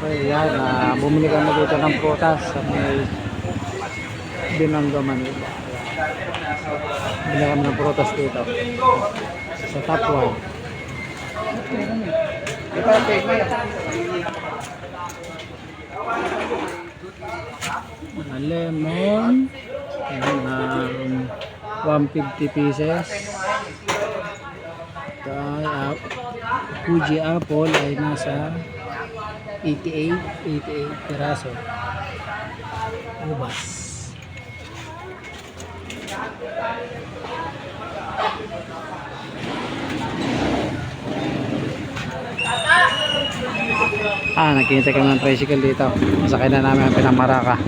Okay, yan. ah, bumili kami dito ng prutas sa may Binanga, Manila. Bumili kami ng prutas dito. Sa top 1. lemon. Ayan, um, 150 pieces. Ito uh, Fuji apple ay nasa 88, 88 piraso. Ubas. Ah, nakikita kami ng tricycle dito. Masakay na namin ang pinamaraka.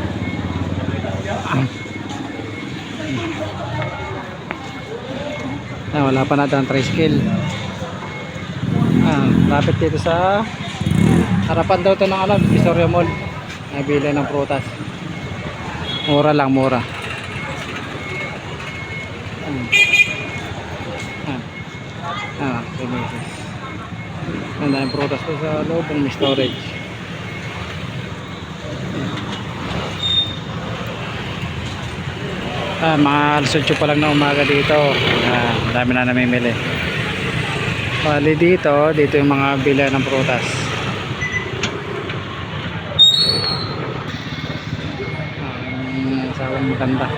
Ah, wala pa natin ang tricycle. Ah, lapit dito sa harapan daw to ng ano, Vistoria Mall. Nabili ng prutas. Mura lang, mura. Hmm. Ah. Ah. Ang daming prutas to sa loob ng storage. Ah, mga alas 8 pa lang na umaga dito. Ah, dami na namimili. Bali dito, dito yung mga bila ng prutas. Ang asawang maganda.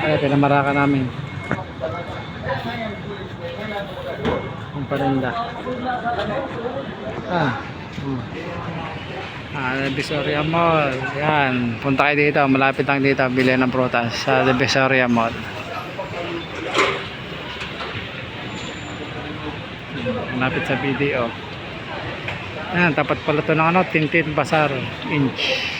Ay, pinamaraka namin. Ang parinda. Ah. Ah, Divisoria Mall. Yan. Punta kayo dito. Malapit lang dito. Bili ng prutas sa Divisoria Mall. Malapit sa BDO. Yan. Tapat pala to ng ano. Tintin Bazaar. Inch.